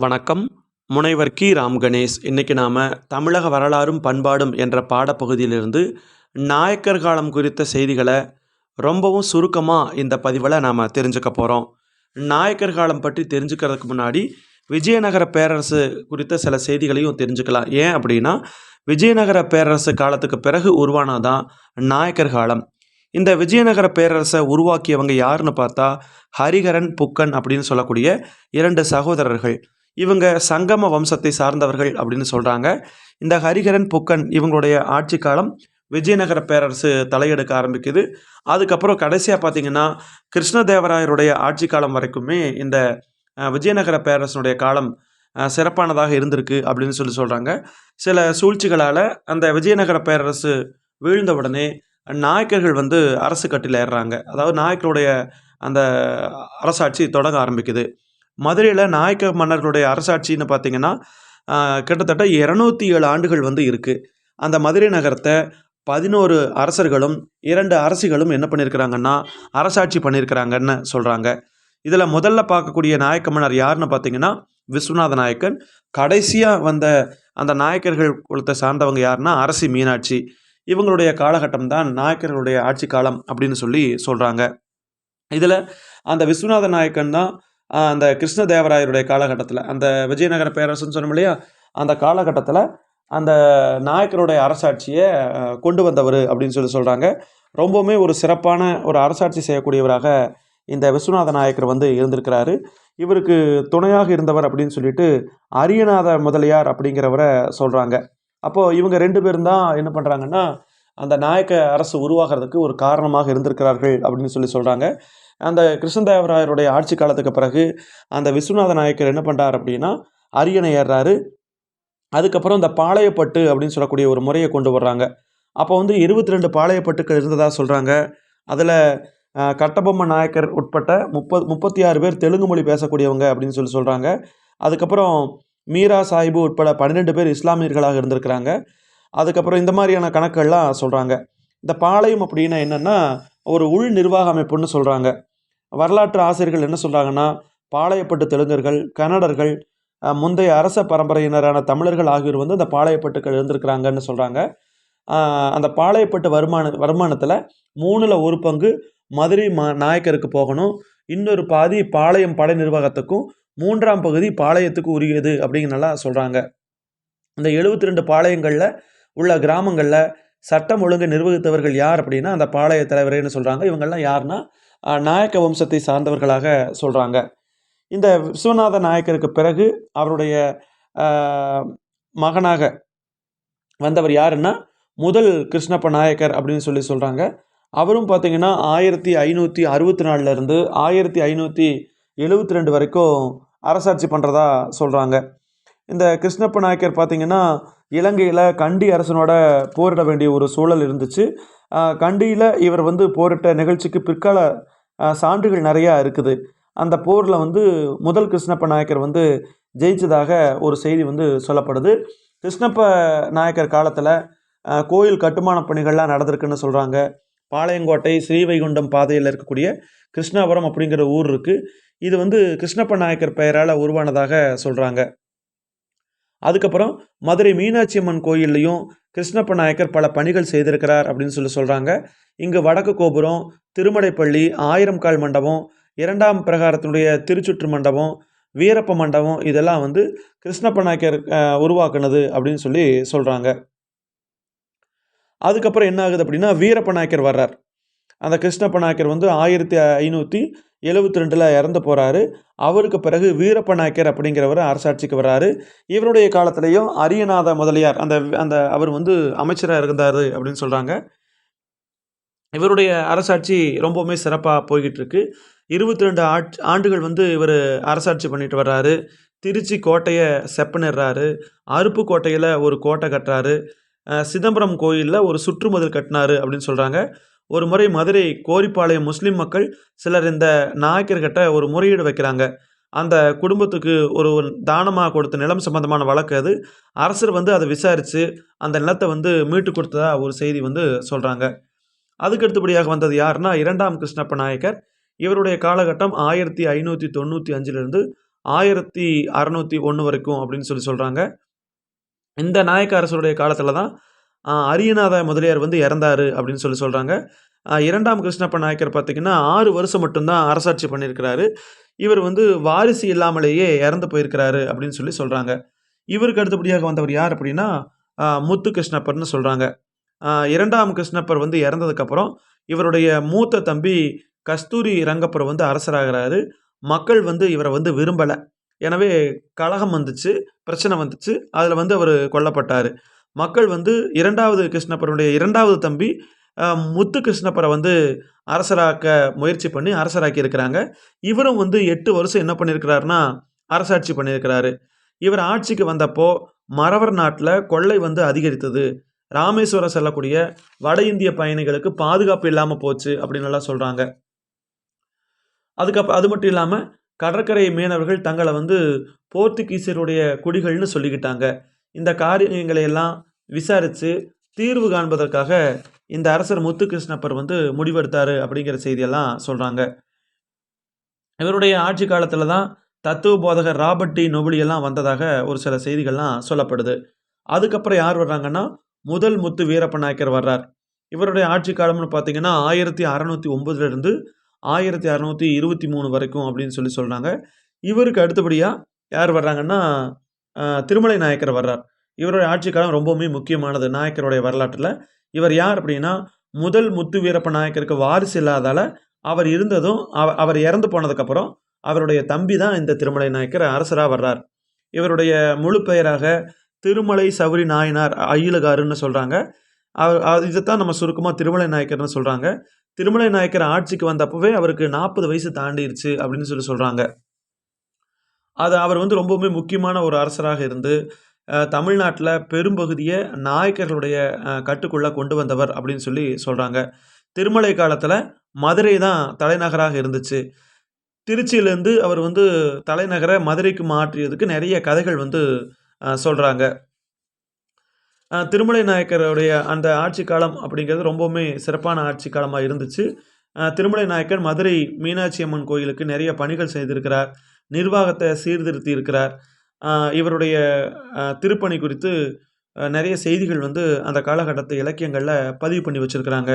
வணக்கம். முனைவர் கி. ராம் கணேஷ். இன்றைக்கி நாம் தமிழக வரலாறும் பண்பாடும் என்ற பாடப்பகுதியிலிருந்து நாயக்கர் காலம் குறித்த செய்திகளை ரொம்பவும் சுருக்கமாக இந்த பதிவில் நாம் தெரிஞ்சுக்க போகிறோம் நாயக்கர் காலம் பற்றி தெரிஞ்சுக்கிறதுக்கு முன்னாடி விஜயநகர பேரரசு குறித்த சில செய்திகளையும் தெரிஞ்சுக்கலாம். ஏன் அப்படின்னா விஜயநகர பேரரசு காலத்துக்கு பிறகு உருவானாதான் நாயக்கர் காலம். இந்த விஜயநகர பேரரசை உருவாக்கியவங்க யாருன்னு பார்த்தா ஹரிஹரன் புக்கன் அப்படின்னு சொல்லக்கூடிய இரண்டு சகோதரர்கள். இவங்க சங்கம வம்சத்தை சார்ந்தவர்கள் அப்படின்னு சொல்கிறாங்க இந்த ஹரிஹரன் புக்கன் இவங்களுடைய ஆட்சி காலம் விஜயநகர பேரரசு தலையெடுக்க ஆரம்பிக்குது. அதுக்கப்புறம் கடைசியாக பார்த்தீங்கன்னா கிருஷ்ணதேவராயருடைய ஆட்சி காலம் வரைக்குமே இந்த விஜயநகர பேரரசனுடைய காலம் சிறப்பானதாக இருந்திருக்கு அப்படின்னு சொல்லி சொல்கிறாங்க சில சூழ்ச்சிகளால் அந்த விஜயநகர பேரரசு வீழ்ந்த உடனே நாயக்கர்கள் வந்து அரசு கட்டில் ஏறுறாங்க. அதாவது நாயக்கருடைய அந்த அரசாட்சி தொடங்க ஆரம்பிக்குது. மதுரையில் நாயக்க மன்னர்களுடைய அரசாட்சின்னு பார்த்தீங்கன்னா கிட்டத்தட்ட இரநூத்தி ஏழு ஆண்டுகள் வந்து இருக்குது அந்த மதுரை நகரத்தை பதினோரு அரசர்களும் இரண்டு அரசிகளும் என்ன பண்ணியிருக்கிறாங்கன்னா அரசாட்சி பண்ணியிருக்கிறாங்கன்னு சொல்கிறாங்க இதில் முதல்ல பார்க்கக்கூடிய நாயக்க மன்னர் யாருன்னு பார்த்தீங்கன்னா விஸ்வநாத நாயக்கன். கடைசியாக வந்த அந்த நாயக்கர்கள் குலத்தை சார்ந்தவங்க யாருன்னா அரசி மீனாட்சி. இவங்களுடைய காலகட்டம் தான் நாயக்கர்களுடைய ஆட்சி காலம் அப்படின்னு சொல்லி சொல்கிறாங்க இதில் அந்த விஸ்வநாத நாயக்கன் தான் அந்த கிருஷ்ணதேவராயருடைய காலகட்டத்தில் அந்த விஜயநகர பேரரசுன்னு சொன்னோம் இல்லையா? அந்த காலகட்டத்தில் அந்த நாயக்கருடைய அரசாட்சியை கொண்டு வந்தவர் அப்படின்னு சொல்லி சொல்கிறாங்க ரொம்பவுமே ஒரு சிறப்பான ஒரு அரசாட்சி செய்யக்கூடியவராக இந்த விஸ்வநாத நாயக்கர் வந்து இருந்திருக்கிறாரு. இவருக்கு துணையாக இருந்தவர் அப்படின்னு சொல்லிட்டு அரியநாத முதலியார் அப்படிங்கிறவரை சொல்கிறாங்க அப்போது இவங்க ரெண்டு பேரும் தான் என்ன பண்ணுறாங்கன்னா அந்த நாயக்க அரசு உருவாகிறதுக்கு ஒரு காரணமாக இருந்திருக்கிறார்கள் அப்படின்னு சொல்லி சொல்கிறாங்க அந்த கிருஷ்ணதேவராயருடைய ஆட்சி காலத்துக்கு பிறகு அந்த விஸ்வநாத நாயக்கர் என்ன பண்ணுறார் அப்படின்னா அரியணை ஏறுறாரு. அதுக்கப்புறம் இந்த பாளையப்பட்டு அப்படின்னு சொல்லக்கூடிய ஒரு முறையை கொண்டு வர்றாங்க. அப்போ வந்து இருபத்தி ரெண்டு பாளையப்பட்டுக்கள் இருந்ததாக சொல்கிறாங்க அதில் கட்டபொம்ம நாயக்கர் உட்பட்ட முப்பது முப்பத்தி ஆறு பேர் தெலுங்கு மொழி பேசக்கூடியவங்க அப்படின்னு சொல்லி சொல்கிறாங்க அதுக்கப்புறம் மீரா சாஹிபு உட்பட பன்னிரெண்டு பேர் இஸ்லாமியர்களாக இருந்திருக்கிறாங்க. அதுக்கப்புறம் இந்த மாதிரியான கணக்குகள்லாம் சொல்கிறாங்க இந்த பாளையம் அப்படின்னா என்னென்னா ஒரு உள் நிர்வாக அமைப்புன்னு சொல்கிறாங்க வரலாற்று ஆசிரியர்கள் என்ன சொல்கிறாங்கன்னா பாளையப்பட்டு தெலுங்கர்கள் கன்னடர்கள் முந்தைய அரச பரம்பரையினரான தமிழர்கள் ஆகியோர் வந்து அந்த பாளையப்பட்டுக்கள் இருந்திருக்கிறாங்கன்னு சொல்கிறாங்க அந்த பாளையப்பட்டு வருமான வருமானத்தில் மூணில் ஒரு பங்கு மதுரை மா நாயக்கருக்கு போகணும். இன்னொரு பாதி பாளையம் படை நிர்வாகத்துக்கும் மூன்றாம் பகுதி பாளையத்துக்கு உரியது அப்படிங்கிறனெல்லாம் சொல்கிறாங்க இந்த எழுபத்தி ரெண்டு பாளையங்களில் உள்ள கிராமங்களில் சட்டம் ஒழுங்கை நிர்வகித்தவர்கள் யார் அப்படின்னா அந்த பாளைய தலைவரேன்னு சொல்கிறாங்க இவங்கெல்லாம் யாருன்னா நாயக்க வம்சத்தை சார்ந்தவர்களாக சொல்கிறாங்க இந்த விஸ்வநாத நாயக்கருக்கு பிறகு அவருடைய மகனாக வந்தவர் யாருன்னா முதல் கிருஷ்ணப்ப நாயக்கர் அப்படின்னு சொல்லி சொல்கிறாங்க அவரும் பார்த்திங்கன்னா ஆயிரத்தி ஐநூற்றி அறுபத்தி நாலுலேருந்து ஆயிரத்தி ஐநூற்றி எழுபத்தி ரெண்டு வரைக்கும் அரசாட்சி பண்ணுறதா சொல்கிறாங்க இந்த கிருஷ்ணப்ப நாயக்கர் பார்த்திங்கன்னா இலங்கையில் கண்டி அரசனோட போரிட வேண்டிய ஒரு சூழல் இருந்துச்சு. கண்டியில் இவர் வந்து போரிட்ட நிகழ்ச்சிக்கு பிற்கால சான்றுகள் நிறையா இருக்குது. அந்த போரில் வந்து முதல் கிருஷ்ணப்ப நாயக்கர் வந்து ஜெயிச்சதாக ஒரு செய்தி வந்து சொல்லப்படுது. கிருஷ்ணப்ப நாயக்கர் காலத்தில் கோயில் கட்டுமான பணிகள்லாம் நடந்திருக்குன்னு சொல்கிறாங்க பாளையங்கோட்டை ஸ்ரீவைகுண்டம் பாதையில் இருக்கக்கூடிய கிருஷ்ணாபுரம் அப்படிங்கிற ஊர் இருக்குது இது வந்து கிருஷ்ணப்ப நாயக்கர் பெயரால் உருவானதாக சொல்கிறாங்க அதுக்கப்புறம் மதுரை மீனாட்சி அம்மன் கோயில்லையும் கிருஷ்ணப்ப நாயக்கர் பல பணிகள் செய்திருக்கிறார் அப்படின்னு சொல்லி சொல்கிறாங்க இங்கு வடக்கு கோபுரம் திருமடைப்பள்ளி ஆயிரம் கால் மண்டபம் இரண்டாம் பிரகாரத்தினுடைய திருச்சுற்று மண்டபம் வீரப்ப மண்டபம் இதெல்லாம் வந்து கிருஷ்ணப்ப நாயக்கர் உருவாக்குனது அப்படின்னு சொல்லி சொல்கிறாங்க அதுக்கப்புறம் என்ன ஆகுது அப்படின்னா வீரப்ப நாயக்கர் வர்றார். அந்த கிருஷ்ணப்ப நாயக்கர் வந்து ஆயிரத்தி ஐநூற்றி எழுபத்தி ரெண்டில் இறந்து போகிறாரு அவருக்கு பிறகு வீரப்ப நாயக்கர் அப்படிங்கிறவர் அரசாட்சிக்கு வர்றாரு. இவருடைய காலத்திலையும் அரியநாத முதலியார் அந்த அந்த அவர் வந்து அமைச்சராக இருந்தார் அப்படின்னு சொல்கிறாங்க இவருடைய அரசாட்சி ரொம்பவுமே சிறப்பாக போய்கிட்டு இருக்கு இருபத்தி ரெண்டு ஆட் ஆண்டுகள் வந்து இவர் அரசாட்சி பண்ணிட்டு வர்றாரு. திருச்சி கோட்டையை செப்பனிடுறாரு. அருப்புக்கோட்டையில் ஒரு கோட்டை கட்டுறாரு. சிதம்பரம் கோயிலில் ஒரு சுற்றுமதில் கட்டினாரு அப்படின்னு சொல்கிறாங்க ஒரு முறை மதுரை கோரிப்பாளையம் முஸ்லீம் மக்கள் சிலர் இந்த நாயக்கர்கிட்ட ஒரு முறையீடு வைக்கிறாங்க. அந்த குடும்பத்துக்கு ஒரு தானமாக கொடுத்த நிலம் சம்பந்தமான வழக்கு அது. அரசர் வந்து அதை விசாரித்து அந்த நிலத்தை வந்து மீட்டு கொடுத்ததா ஒரு செய்தி வந்து சொல்கிறாங்க அதுக்கு அடுத்தபடியாக வந்தது யாருன்னா இரண்டாம் கிருஷ்ணப்ப நாயக்கர். இவருடைய காலகட்டம் ஆயிரத்தி ஐநூற்றி தொண்ணூற்றி அஞ்சிலிருந்து ஆயிரத்தி அறநூற்றி ஒன்று வரைக்கும் அப்படின்னு சொல்லி சொல்கிறாங்க இந்த நாயக்க அரசருடைய காலத்தில் தான் அரியநாத முதலியார் வந்து இறந்தாரு அப்படின்னு சொல்லி சொல்கிறாங்க இரண்டாம் கிருஷ்ணப்ப நாயக்கர் பார்த்திங்கன்னா ஆறு வருஷம் மட்டும்தான் அரசாட்சி பண்ணியிருக்கிறாரு. இவர் வந்து வாரிசு இல்லாமலேயே இறந்து போயிருக்கிறாரு அப்படின்னு சொல்லி சொல்கிறாங்க இவருக்கு அடுத்தபடியாக வந்தவர் யார் அப்படின்னா முத்து கிருஷ்ணப்பர்னு சொல்கிறாங்க இரண்டாம் கிருஷ்ணப்பர் வந்து இறந்ததுக்கப்புறம் இவருடைய மூத்த தம்பி கஸ்தூரி ரங்கப்பர் வந்து அரசராகிறாரு. மக்கள் வந்து இவரை வந்து விரும்பலை. எனவே கலகம் வந்துச்சு பிரச்சனை வந்துச்சு. அதில் வந்து அவர் கொல்லப்பட்டார். மக்கள் வந்து இரண்டாவது கிருஷ்ணப்பருடைய இரண்டாவது தம்பி முத்து கிருஷ்ணப்பரை வந்து அரசராக்க முயற்சி பண்ணி அரசராக்கி இருக்கிறாங்க. இவரும் வந்து எட்டு வருஷம் என்ன பண்ணியிருக்கிறாருன்னா அரசாட்சி பண்ணியிருக்கிறாரு. இவர் ஆட்சிக்கு வந்தப்போ மறவர் நாட்டில் கொள்ளை வந்து அதிகரித்தது. ராமேஸ்வரம் செல்லக்கூடிய வட இந்திய பயணிகளுக்கு பாதுகாப்பு இல்லாமல் போச்சு அப்படின்னு எல்லாம் சொல்கிறாங்க அதுக்கப்புறம் அது மட்டும் இல்லாமல் கடற்கரை மீனவர்கள் தங்களை வந்து போர்த்துகீசியருடைய குடிகள்னு சொல்லிக்கிட்டாங்க. இந்த காரியங்களை எல்லாம் விசாரித்து தீர்வு காண்பதற்காக இந்த அரசர் முத்துகிருஷ்ணப்பர் வந்து முடிவெடுத்தார் அப்படிங்கிற செய்தியெல்லாம் சொல்கிறாங்க இவருடைய ஆட்சி காலத்தில் தான் தத்துவ போதகர் ராபர்ட் டி நொபுலி எல்லாம் வந்ததாக ஒரு சில செய்திகள்லாம் சொல்லப்படுது. அதுக்கப்புறம் யார் வர்றாங்கன்னா முதல் முத்து வீரப்ப நாயக்கர் வர்றார். இவருடைய ஆட்சி காலம்னு பார்த்தீங்கன்னா ஆயிரத்தி அறநூற்றி ஒம்பதுலேருந்து ஆயிரத்தி அறநூற்றி இருபத்தி மூணு வரைக்கும் அப்படின்னு சொல்லி சொல்கிறாங்க இவருக்கு அடுத்தபடியாக யார் வர்றாங்கன்னா திருமலை நாயக்கர் வர்றார். இவருடைய ஆட்சி காலம் ரொம்பவுமே முக்கியமானது. நாயக்கருடைய வரலாற்றில் இவர் யார் அப்படின்னா முதல் முத்து வீரப்ப நாயக்கருக்கு வாரிசு இல்லாதால அவர் இருந்ததும் அவ அவர் இறந்து போனதுக்கப்புறம் அவருடைய தம்பி தான் இந்த திருமலை நாயக்கர் அரசராக வர்றார். இவருடைய முழு பெயராக திருமலை சவுரி நாயனார் அயிலகாருன்னு சொல்கிறாங்க அவர் இதைத்தான் நம்ம சுருக்கமாக திருமலை நாயக்கர்னு சொல்கிறாங்க திருமலை நாயக்கர் ஆட்சிக்கு வந்தப்பவே அவருக்கு நாற்பது வயசு தாண்டிருச்சு அப்படின்னு சொல்லி சொல்கிறாங்க அது அவர் வந்து ரொம்பவுமே முக்கியமான ஒரு அரசராக இருந்து தமிழ்நாட்டில் பெரும்பகுதியை நாயக்கர்களுடைய கட்டுக்குள்ளே கொண்டு வந்தவர் அப்படின்னு சொல்லி சொல்கிறாங்க திருமலை காலத்தில் மதுரை தான் தலைநகராக இருந்துச்சு. திருச்சியிலேருந்து அவர் வந்து தலைநகரை மதுரைக்கு மாற்றியதுக்கு நிறைய கதைகள் வந்து சொல்கிறாங்க திருமலை நாயக்கருடைய அந்த ஆட்சி காலம் அப்படிங்கிறது ரொம்பவுமே சிறப்பான ஆட்சி காலமாக இருந்துச்சு. திருமலை நாயக்கர் மதுரை மீனாட்சி அம்மன் கோயிலுக்கு நிறைய பணிகள் செய்திருக்கிறார். நிர்வாகத்தை சீர்திருத்தி இருக்கிறார் இவருடைய திருப்பணி குறித்து நிறைய செய்திகள் வந்து அந்த காலகட்டத்து இலக்கியங்களில் பதிவு பண்ணி வச்சுருக்கிறாங்க.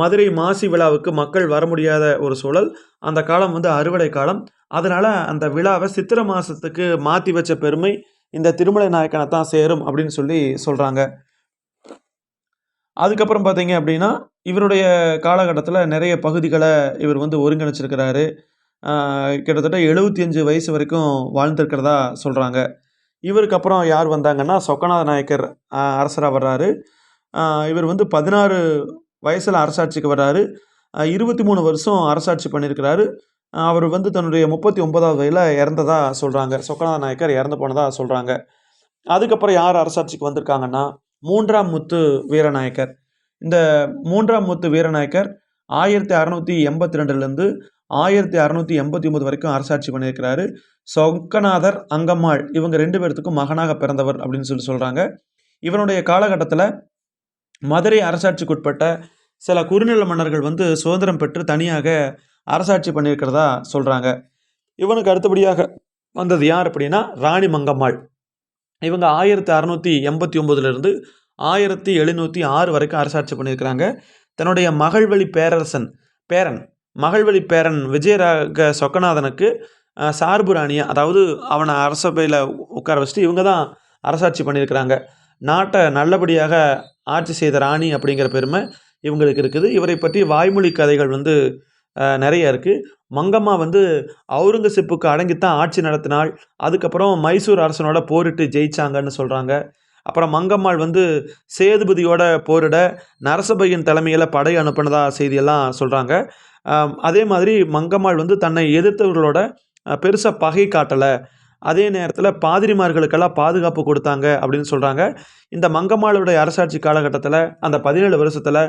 மதுரை மாசி விழாவுக்கு மக்கள் வர முடியாத ஒரு சூழல் அந்த காலம் வந்து அறுவடை காலம். அதனால் அந்த விழாவை சித்திரை மாதத்துக்கு மாற்றி வச்ச பெருமை இந்த திருமலை நாயக்கனை தான் சேரும் அப்படின்னு சொல்லி சொல்கிறாங்க அதுக்கப்புறம் பார்த்தீங்க அப்படின்னா இவருடைய காலகட்டத்தில் நிறைய பகுதிகளை இவர் வந்து ஒருங்கிணைச்சிருக்கிறாரு. கிட்டத்தட்ட எழுபத்தி அஞ்சு வயசு வரைக்கும் வாழ்ந்திருக்கிறதா சொல்கிறாங்க இவருக்கு அப்புறம் யார் வந்தாங்கன்னா சொக்கநாத நாயக்கர் அரசராக வர்றாரு. இவர் வந்து பதினாறு வயசில் அரசாட்சிக்கு வர்றாரு. இருபத்தி மூணு வருஷம் அரசாட்சி பண்ணியிருக்கிறாரு. அவர் வந்து தன்னுடைய முப்பத்தி ஒன்பதாவது வயதில் இறந்ததாக சொல்கிறாங்க சொக்கநாத நாயக்கர் இறந்து போனதாக சொல்கிறாங்க அதுக்கப்புறம் யார் அரசாட்சிக்கு வந்திருக்காங்கன்னா மூன்றாம் முத்து வீரநாயக்கர். இந்த மூன்றாம் முத்து வீரநாயக்கர் ஆயிரத்தி அறநூற்றி எண்பத்தி ரெண்டுலேருந்து ஆயிரத்தி அறநூற்றி எண்பத்தி ஒம்பது வரைக்கும் அரசாட்சி பண்ணியிருக்கிறாரு. சொக்கநாதர் அங்கம்மாள் இவங்க ரெண்டு பேர்த்துக்கும் மகனாக பிறந்தவர் அப்படின்னு சொல்லி சொல்கிறாங்க இவனுடைய காலகட்டத்தில் மதுரை அரசாட்சிக்குட்பட்ட சில குறுநில மன்னர்கள் வந்து சுதந்திரம் பெற்று தனியாக அரசாட்சி பண்ணியிருக்கிறதா சொல்கிறாங்க இவனுக்கு அடுத்தபடியாக வந்தது யார் அப்படின்னா ராணி மங்கம்மாள். இவங்க ஆயிரத்தி அறநூற்றி எண்பத்தி ஒம்போதுலேருந்து ஆயிரத்தி எழுநூற்றி ஆறு வரைக்கும் அரசாட்சி பண்ணியிருக்கிறாங்க. தன்னுடைய மகள் வழி பேரரசன் பேரன் மகள்வழி பேரன் விஜயராக சொக்கநாதனுக்கு சார்பு ராணியா அதாவது அவனை அரசபையில் உட்கார வச்சுட்டு இவங்க தான் அரசாட்சி பண்ணியிருக்கிறாங்க. நாட்டை நல்லபடியாக ஆட்சி செய்த ராணி அப்படிங்கிற பெருமை இவங்களுக்கு இருக்குது. இவரை பற்றி வாய்மொழி கதைகள் வந்து நிறைய இருக்குது மங்கம்மா வந்து அவுரங்கசீப்புக்கு அடங்கித்தான் ஆட்சி நடத்தினாள். அதுக்கப்புறம் மைசூர் அரசனோட போரிட்டு ஜெயிச்சாங்கன்னு சொல்கிறாங்க அப்புறம் மங்கம்மாள் வந்து சேதுபதியோட போரிட நரசபையின் தலைமையில் படை அனுப்பினதா செய்தியெல்லாம் சொல்கிறாங்க அதே மாதிரி மங்கம்மாள் வந்து தன்னை எதிர்த்தவர்களோட பெருசாக பகை காட்டலை. அதே நேரத்தில் பாதிரிமார்களுக்கெல்லாம் பாதுகாப்பு கொடுத்தாங்க அப்படின்னு சொல்கிறாங்க இந்த மங்கம்மாளுடைய அரசாட்சி காலகட்டத்தில் அந்த பதினேழு வருஷத்தில்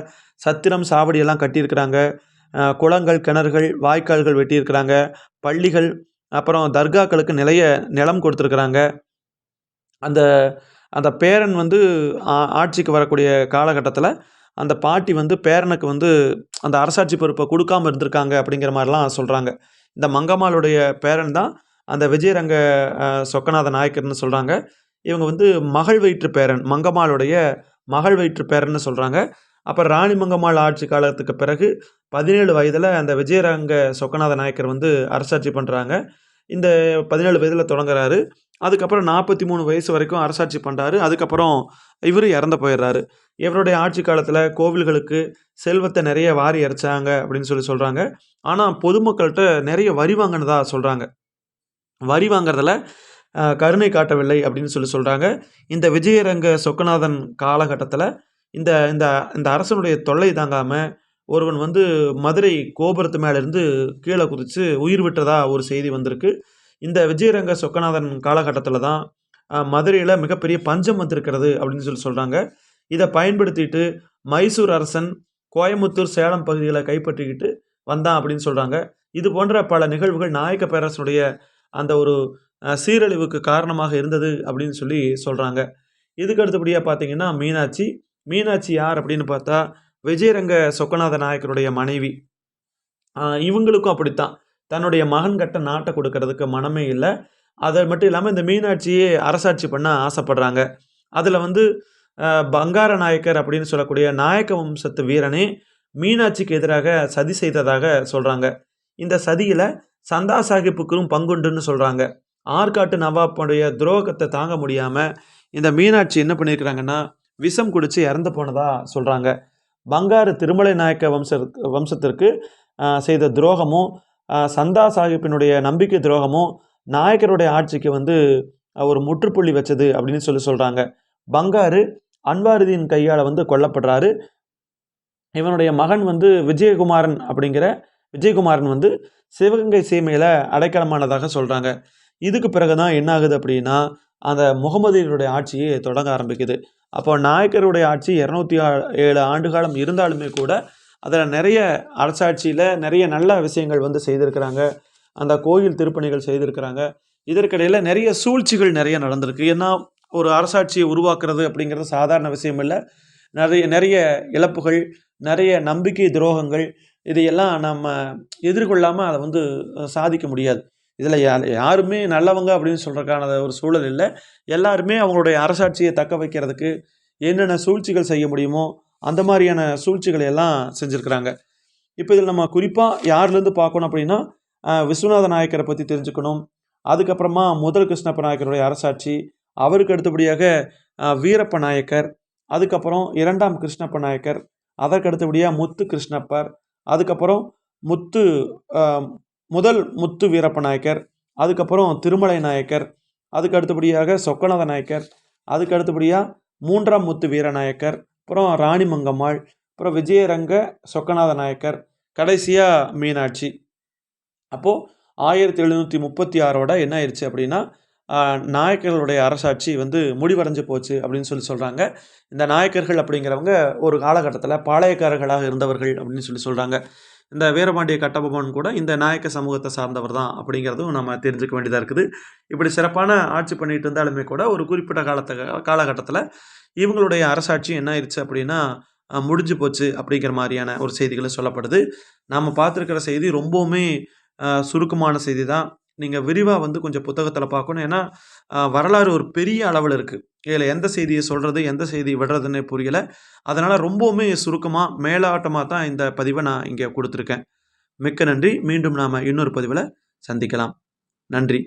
சத்திரம் சாவடியெல்லாம் கட்டியிருக்கிறாங்க. குளங்கள் கிணறுகள் வாய்க்கால்கள் வெட்டியிருக்கிறாங்க. பள்ளிகள் அப்புறம் தர்காக்களுக்கு நிலைய நிலம் கொடுத்துருக்குறாங்க. அந்த அந்த பேரன் வந்து ஆட்சிக்கு வரக்கூடிய காலகட்டத்தில் அந்த பாட்டி வந்து பேரனுக்கு வந்து அந்த அரசாட்சி பொறுப்பை கொடுக்காம இருந்திருக்காங்க அப்படிங்கிற மாதிரிலாம் சொல்கிறாங்க இந்த மங்கம்மாளுடைய பேரன் தான் அந்த விஜயரங்க சொக்கநாத நாயக்கர்னு சொல்கிறாங்க இவங்க வந்து மகள் வயிற்று பேரன் மங்கம்மாளுடைய மகள் வயிற்று பேரன்னு சொல்கிறாங்க அப்புறம் ராணி மங்கம்மாள் ஆட்சி காலத்துக்கு பிறகு பதினேழு வயதில் அந்த விஜயரங்க சொக்கநாத நாயக்கர் வந்து அரசாட்சி பண்ணுறாங்க இந்த பதினேழு வயதில் தொடங்குறாரு. அதுக்கப்புறம் நாற்பத்தி மூணு வயசு வரைக்கும் அரசாட்சி பண்ணுறாரு அதுக்கப்புறம் இவர் இறந்து போயிடுறாரு. இவருடைய ஆட்சி காலத்தில் கோவில்களுக்கு செல்வத்தை நிறைய வாரி இறைச்சாங்க அப்படின்னு சொல்லி சொல்கிறாங்க ஆனால் பொதுமக்கள்கிட்ட நிறைய வரி வாங்கினதா சொல்கிறாங்க வரி வாங்குறதுல கருணை காட்டவில்லை அப்படின்னு சொல்லி சொல்கிறாங்க இந்த விஜயரங்க சொக்கநாதன் காலகட்டத்தில் இந்த இந்த இந்த அரசனுடைய தொல்லை தாங்காமல் ஒருவன் வந்து மதுரை கோபுரத்து மேலேருந்து கீழே குதித்து உயிர் விட்டதா ஒரு செய்தி வந்திருக்கு. இந்த விஜயரங்க சொக்கநாதன் காலகட்டத்தில் தான் மதுரையில் மிகப்பெரிய பஞ்சம் வந்திருக்கிறது அப்படின்னு சொல்லி சொல்கிறாங்க இதை பயன்படுத்திட்டு மைசூர் அரசன் கோயம்புத்தூர் சேலம் பகுதிகளை கைப்பற்றிக்கிட்டு வந்தான் அப்படின்னு சொல்கிறாங்க இது போன்ற பல நிகழ்வுகள் நாயக்க பேரரசனுடைய அந்த ஒரு சீரழிவுக்கு காரணமாக இருந்தது அப்படின்னு சொல்லி சொல்கிறாங்க இதுக்கு அடுத்தபடியாக பார்த்தீங்கன்னா மீனாட்சி. மீனாட்சி யார் அப்படின்னு பார்த்தா விஜயரங்க சொக்கநாத நாயக்கருடைய மனைவி. இவங்களுக்கும் அப்படித்தான். தன்னுடைய மகன் கட்ட நாட்டை கொடுக்கறதுக்கு மனமே இல்லை. அது மட்டும் இல்லாமல் இந்த மீனாட்சியே அரசாட்சி பண்ண ஆசைப்படுறாங்க. அதில் வந்து பங்கார நாயக்கர் அப்படின்னு சொல்லக்கூடிய நாயக்க வம்சத்து வீரனே மீனாட்சிக்கு எதிராக சதி செய்ததாக சொல்கிறாங்க இந்த சதியில் சந்தா சாஹிப்புக்கும் பங்குண்டுன்னு சொல்கிறாங்க ஆற்காட்டு நவாப்புடைய துரோகத்தை தாங்க முடியாமல் இந்த மீனாட்சி என்ன பண்ணியிருக்கிறாங்கன்னா விஷம் குடித்து இறந்து போனதாக சொல்கிறாங்க பங்காரு திருமலை நாயக்க வம்ச வம்சத்திற்கு செய்த துரோகமும் சந்தா சாஹிப்பினுடைய நம்பிக்கை துரோகமும் நாயக்கருடைய ஆட்சிக்கு வந்து ஒரு முற்றுப்புள்ளி வச்சது அப்படின்னு சொல்லி சொல்கிறாங்க பங்காரு அன்வாருதீன் கையால் வந்து கொல்லப்படுறாரு. இவனுடைய மகன் வந்து விஜயகுமாரன் அப்படிங்கிற விஜயகுமாரன் வந்து சிவகங்கை சீமையில் அடைக்கலமானதாக சொல்கிறாங்க இதுக்கு பிறகு தான் என்ன ஆகுது அப்படின்னா அந்த முகமதியருடைய ஆட்சியை தொடங்க ஆரம்பிக்குது. அப்போ நாயக்கருடைய ஆட்சி இரநூத்தி ஏழு ஆண்டு காலம் இருந்தாலுமே கூட அதில் நிறைய அரசாட்சியில் நிறைய நல்ல விஷயங்கள் வந்து செய்திருக்கிறாங்க. அந்த கோயில் திருப்பணிகள் செய்திருக்கிறாங்க. இதற்கிடையில் நிறைய சூழ்ச்சிகள் நிறைய நடந்திருக்கு. ஏன்னா ஒரு அரசாட்சியை உருவாக்குறது அப்படிங்கிறது சாதாரண விஷயம் இல்லை. நிறைய நிறைய இழப்புகள் நிறைய நம்பிக்கை துரோகங்கள் இதையெல்லாம் நம்ம எதிர்கொள்ளாமல் அதை வந்து சாதிக்க முடியாது. இதில் யா யாருமே நல்லவங்க அப்படின்னு சொல்கிறதுக்கான ஒரு சூழல் இல்லை. எல்லாருமே அவங்களுடைய அரசாட்சியை தக்க வைக்கிறதுக்கு என்னென்ன சூழ்ச்சிகள் செய்ய முடியுமோ அந்த மாதிரியான சூழ்ச்சிகளை எல்லாம் செஞ்சுருக்கிறாங்க. இப்போ இதில் நம்ம குறிப்பாக யார்லேருந்து பார்க்கணும் அப்படின்னா விஸ்வநாத நாயக்கரை பற்றி தெரிஞ்சுக்கணும். அதுக்கப்புறமா முதல் கிருஷ்ணப்ப நாயக்கருடைய அரசாட்சி அவருக்கு அடுத்தபடியாக வீரப்ப நாயக்கர் அதுக்கப்புறம் இரண்டாம் கிருஷ்ணப்ப நாயக்கர் அதற்கு அடுத்தபடியாக முத்து கிருஷ்ணப்பர் அதுக்கப்புறம் முத்து முதல் முத்து வீரப்ப நாயக்கர் அதுக்கப்புறம் திருமலை நாயக்கர் அதுக்கு அடுத்தபடியாக சொக்கநாத நாயக்கர் அதுக்கு அடுத்தபடியாக மூன்றாம் முத்து வீரநாயக்கர் அப்புறம் ராணி மங்கம்மாள் அப்புறம் விஜயரங்க சொக்கநாத நாயக்கர் கடைசியாக மீனாட்சி. அப்போது ஆயிரத்தி எழுநூற்றி முப்பத்தி ஆறோட என்ன ஆயிடுச்சு அப்படின்னா நாயக்கர்களுடைய அரசாட்சி வந்து முடிவடைஞ்சு போச்சு அப்படின்னு சொல்லி சொல்கிறாங்க இந்த நாயக்கர்கள் அப்படிங்கிறவங்க ஒரு காலகட்டத்தில் பாளையக்காரர்களாக இருந்தவர்கள் அப்படின்னு சொல்லி சொல்கிறாங்க இந்த வீரபாண்டிய கட்டபொம்மன் கூட இந்த நாயக்க சமூகத்தை சார்ந்தவர் தான் அப்படிங்கிறதும் நம்ம தெரிஞ்சுக்க வேண்டியதாக இருக்குது. இப்படி சிறப்பான ஆட்சி பண்ணிட்டு இருந்தாலுமே கூட ஒரு குறிப்பிட்ட காலத்த காலகட்டத்தில் இவங்களுடைய அரசாட்சி என்ன ஆயிடுச்சு அப்படின்னா முடிஞ்சு போச்சு அப்படிங்கிற மாதிரியான ஒரு செய்திகளை சொல்லப்படுது. நாம் பார்த்துருக்கிற செய்தி ரொம்பவுமே சுருக்கமான செய்தி தான் நீங்கள் விரிவாக வந்து கொஞ்சம் புத்தகத்தில் பார்க்கணும். ஏன்னா வரலாறு ஒரு பெரிய அளவில் இருக்குது இதில் எந்த செய்தியை சொல்கிறது எந்த செய்தி விடுறதுன்னு புரியலை. அதனால் ரொம்பவுமே சுருக்கமாக மேலாட்டமாக தான் இந்த பதிவை நான் இங்கே கொடுத்துருக்கேன். மிக்க நன்றி. மீண்டும் நாம் இன்னொரு பதிவில் சந்திக்கலாம். நன்றி.